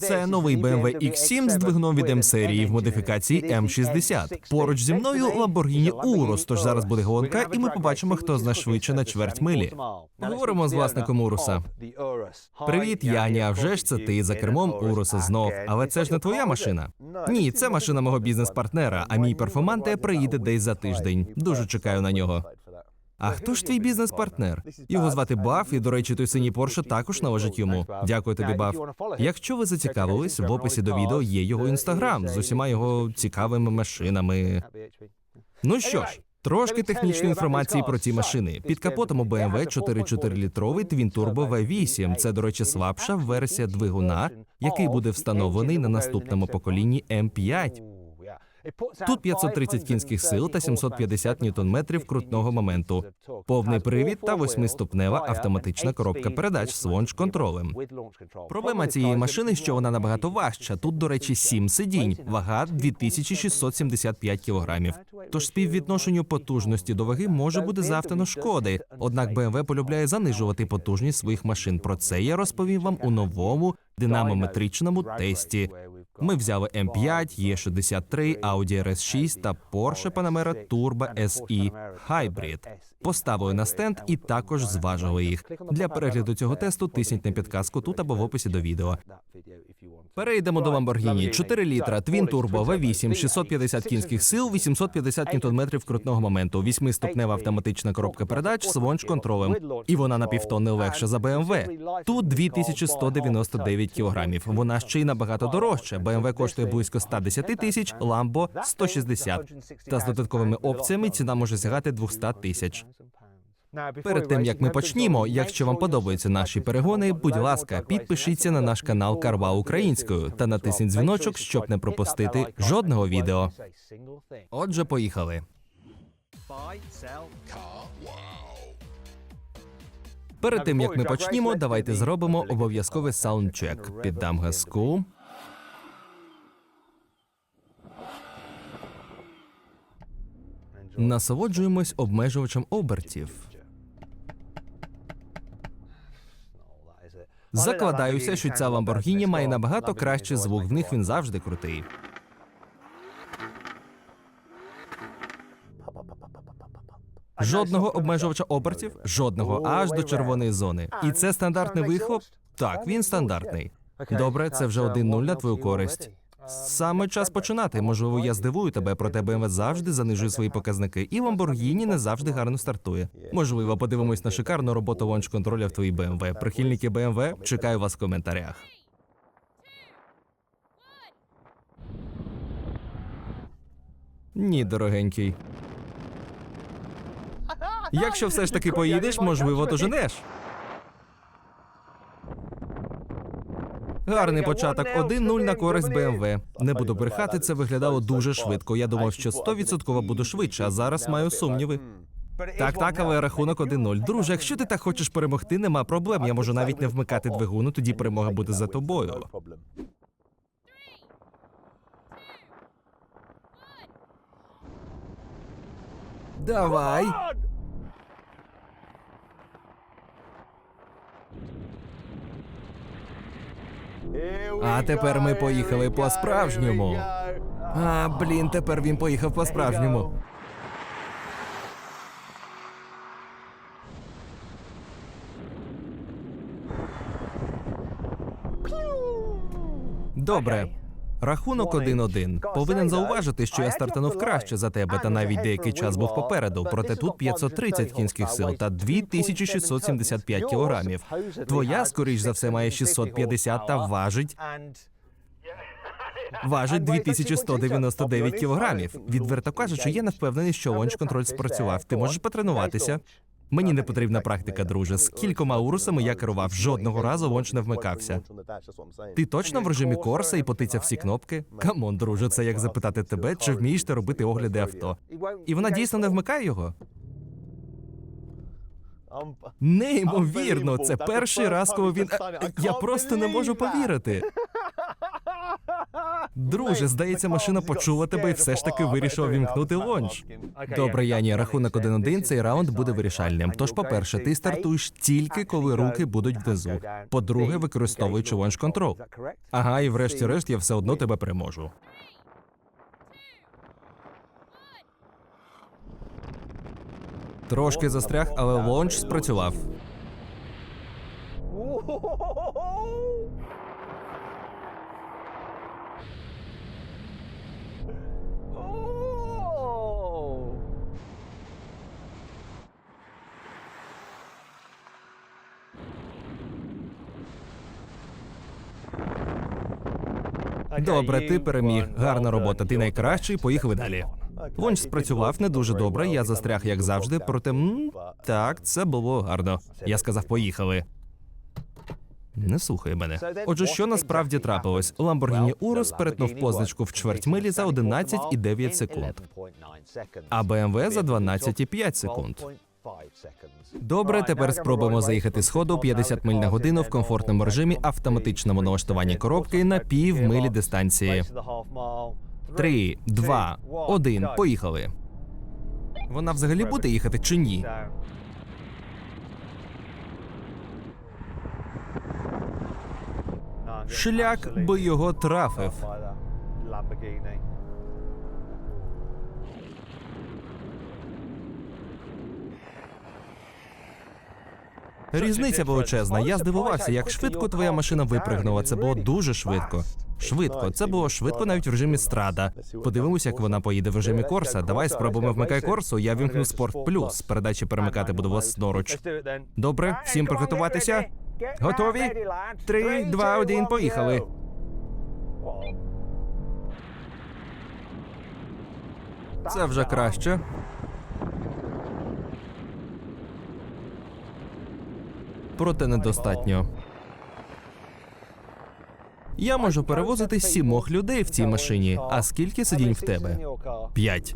Це новий BMW X7 з двигуном від М-серії в модифікації М60. Поруч зі мною Lamborghini Urus, тож зараз буде гонка, і ми побачимо, хто з нас швидше на чверть милі. Говоримо з власником Уруса. Привіт, Яні. А вже ж це ти за кермом Уруса знов. Але це ж не твоя машина. Ні, це машина мого бізнес-партнера. А мій перформанте приїде десь за тиждень. Дуже чекаю на нього. А хто ж твій бізнес-партнер? Його звати Баф, і, до речі, той синій Порше також належить йому. Дякую тобі, Баф. Якщо ви зацікавились, в описі до відео є його інстаграм з усіма його цікавими машинами. Ну що ж. Трошки технічної інформації про ці машини. Під капотом у BMW 4,4-літровий Twin Turbo V8. Це, до речі, слабша версія двигуна, який буде встановлений на наступному поколінні М5. Тут 530 кінських сил та 750 ньютон-метрів крутного моменту, повний привід та восьмиступнева автоматична коробка передач з лонч-контролем. Проблема цієї машини, що вона набагато важча. Тут, до речі, 7 сидінь, вага 2675 кілограмів. Тож співвідношенню потужності до ваги може бути завдано шкоди. Однак BMW полюбляє занижувати потужність своїх машин. Про це я розповім вам у новому динамометричному тесті. Ми взяли М5, Е63, Audi RS6 та Porsche Panamera Turbo SE Hybrid. Поставили на стенд і також зважили їх. Для перегляду цього тесту тисніть на підказку тут або в описі до відео. Перейдемо до Lamborghini. 4 літра, Twin Turbo V8, 650 кінських сил, 850 ньютон-метрів крутного моменту, 8-ступнева автоматична коробка передач з лонч-контролем. І вона на півтонни легша за BMW. Тут 2199 кілограмів. Вона ще й набагато дорожча. BMW коштує близько 110 тисяч, Lambo – 160. Та з додатковими опціями ціна може сягати 200 тисяч. Перед тим як ми почнімо, якщо вам подобаються наші перегони, будь ласка, підпишіться на наш канал Карва українською та натисніть дзвіночок, щоб не пропустити жодного відео. Отже, поїхали. Перед тим як ми почнімо, давайте зробимо обов'язковий саундчек. Піддам газку. Насолоджуємось обмежувачем обертів. Закладаюся, що ця Ламборгіні має набагато кращий звук. В них він завжди крутий. Жодного обмежувача обертів, жодного аж до червоної зони. І це стандартний вихлоп? Так, він стандартний. Добре, це вже 1-0 на твою користь. Саме час починати. Можливо, я здивую тебе, проте BMW завжди занижує свої показники, і Lamborghini не завжди гарно стартує. Можливо, подивимось на шикарну роботу лонч-контроля в твоїй BMW. Прихильники BMW, чекаю вас в коментарях. Ні, дорогенький. Якщо все ж таки поїдеш, можливо, доженеш. Гарний початок 1-0 на користь BMW. Не буду брехати, це виглядало дуже швидко. Я думав, що 100% буду швидше, а зараз маю сумніви. Так, так, але рахунок 1-0. Друже, якщо ти так хочеш перемогти, нема проблем. Я можу навіть не вмикати двигуну, тоді перемога буде за тобою. Давай. А тепер ми поїхали по-справжньому. А, блін, тепер він поїхав по-справжньому. Добре. Рахунок 1-1. Повинен зауважити, що я стартанув краще за тебе, та навіть деякий час був попереду. Проте тут 530 кінських сил та 2675 кілограмів. Твоя, скоріш за все, має 650 та важить важить 2199 кілограмів. Відверто кажучи, я не впевнений, що лонч-контроль спрацював. Ти можеш потренуватися? Мені не потрібна практика, друже. З кількома урусами я керував. Жодного разу лонч не вмикався. Ти точно в режимі корса і потицяв всі кнопки? Камон, друже, це як запитати тебе, чи вмієш ти робити огляди авто. І вона дійсно не вмикає його? Неймовірно, це перший раз, коли він. Я просто не можу повірити. Друже, здається, машина почула тебе і все ж таки вирішила вімкнути лонч. Добре, Яні, рахунок 1-1, цей раунд буде вирішальним. Тож, по-перше, ти стартуєш тільки коли руки будуть внизу. По-друге, використовуючи лонч контрол. Ага, і врешті-решт я все одно тебе переможу. Трошки застряг, але лонч спрацював. Добре, ти переміг. Гарна робота. Ти найкращий. Поїхали далі. Лонч спрацював не дуже добре. Я застряг, як завжди. Проте м, так, це було гарно. Я сказав, поїхали. Не слухай мене. Отже, що насправді трапилось? Lamborghini Urus перетнув позначку в чверть милі за 11,9 секунд, а BMW за 12,5 секунд. Добре, тепер спробуємо заїхати з ходу 50 миль на годину в комфортному режимі автоматичному налаштуванні коробки на пів милі дистанції. Три, два, один, поїхали. Вона взагалі буде їхати чи ні? Шлях би його трафив. Різниця величезна. Я здивувався, як швидко твоя машина випригнула. Це було дуже швидко. Швидко, це було швидко навіть в режимі страда. Подивимось, як вона поїде в режимі Корса. Давай спробуємо вмикай Корсу. Я вімкну спорт плюс. Передачі перемикати буду власноруч. Добре, всім приготуватися. Готові? Три, два, один, поїхали. Це вже краще. Проте недостатньо. Я можу перевозити сімох людей в цій машині. А скільки сидінь в тебе? П'ять.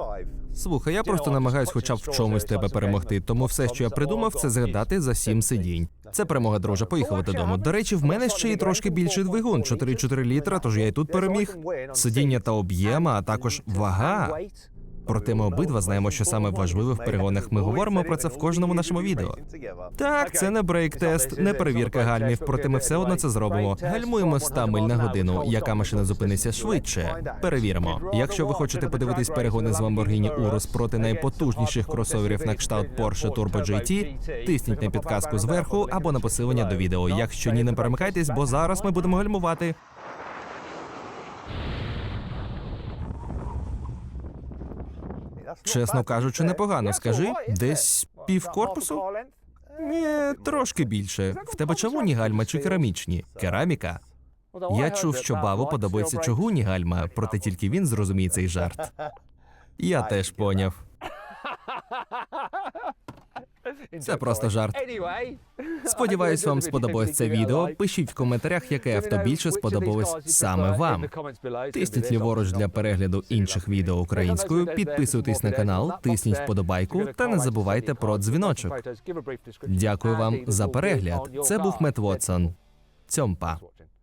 Слухай, я просто намагаюсь хоча б в чомусь тебе перемогти, тому все, що я придумав, це згадати за сім сидінь. Це перемога, друже. Поїхали додому. До речі, в мене ще й трошки більший двигун 4,4 літра, тож я і тут переміг. Сидіння та об'єм, а також вага. Проте ми обидва знаємо, що саме важливе в перегонах. Ми говоримо про це в кожному нашому відео. Так, це не брейк-тест, не перевірка гальмів, проте ми все одно це зробимо. Гальмуємо 100 миль на годину. Яка машина зупиниться швидше? Перевіримо. Якщо ви хочете подивитись перегони з Lamborghini Urus проти найпотужніших кросоверів на кшталт Porsche Turbo GT, тисніть на підказку зверху або на посилення до відео. Якщо ні, не перемикайтесь, бо зараз ми будемо гальмувати. Чесно кажучи, непогано. Скажи, десь пів корпусу? Ні, трошки більше. В тебе чавунні гальма чи керамічні? Кераміка. Я чув, що Баву подобається чугунні гальма, проте тільки він зрозуміє цей жарт. Я теж поняв. Це просто жарт. Сподіваюсь, вам сподобалось це відео. Пишіть в коментарях, яке авто більше сподобалось саме вам. Тисніть ліворуч для перегляду інших відео українською. Підписуйтесь на канал, тисніть вподобайку та не забувайте про дзвіночок. Дякую вам за перегляд. Це був Мет Вотсон. Цьомпа.